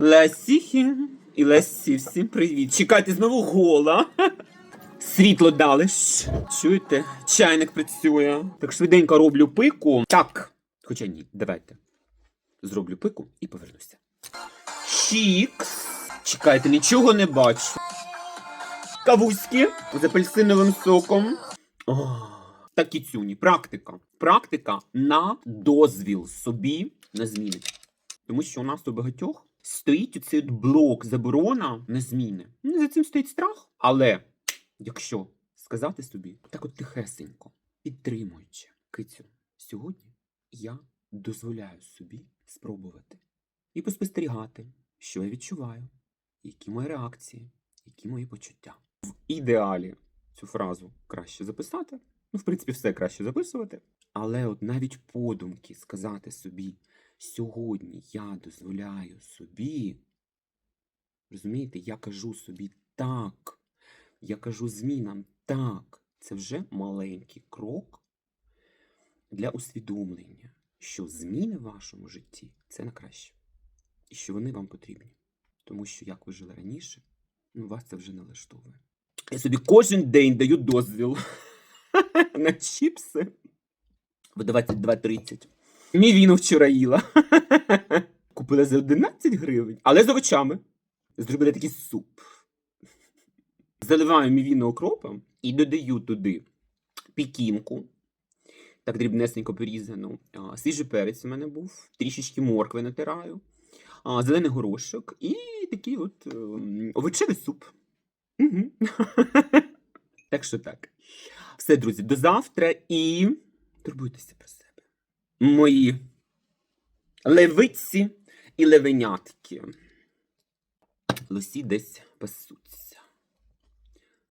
Лесіхі і Лесі, всім привіт. Чекайте знову гола. Світло дали. Чуєте? Чайник працює. Так швиденько роблю пику. Так. Хоча ні, давайте. Зроблю пику і повернуся. Чікс. Чекайте, нічого не бачу. Кавузьки з апельсиновим соком. О, та кіцюні. Практика. Практика на дозвіл собі на зміни. Тому що у нас у багатьох стоїть оцей блок заборона на зміни. Ну, за цим стоїть страх. Але якщо сказати собі так от тихесенько, підтримуючи кицю, сьогодні я дозволяю собі спробувати і поспостерігати, що я відчуваю, які мої реакції, які мої почуття. В ідеалі цю фразу краще записати. Ну, в принципі, все краще записувати. Але от навіть подумки сказати собі, сьогодні я дозволяю собі. Розумієте, я кажу собі так. Я кажу змінам так. Це вже маленький крок для усвідомлення, що зміни в вашому житті це на краще. І що вони вам потрібні. Тому що як ви жили раніше, ну вас це вже не влаштовує. Я собі кожен день даю дозвіл на чіпси в 22.30. Мівіну вчора їла. Купила за 11 гривень, але з овочами. Зробила такий суп. Заливаю мівіну окропом і додаю туди пікінку. Так дрібнесенько порізану. Свіжий перець у мене був, трішечки моркви натираю, зелений горошок і такий от ем, овочевий суп. Угу. так що так. Все, друзі, до завтра і турбуйтеся про. Мої левиці і левенятки. Лусі десь пасуться.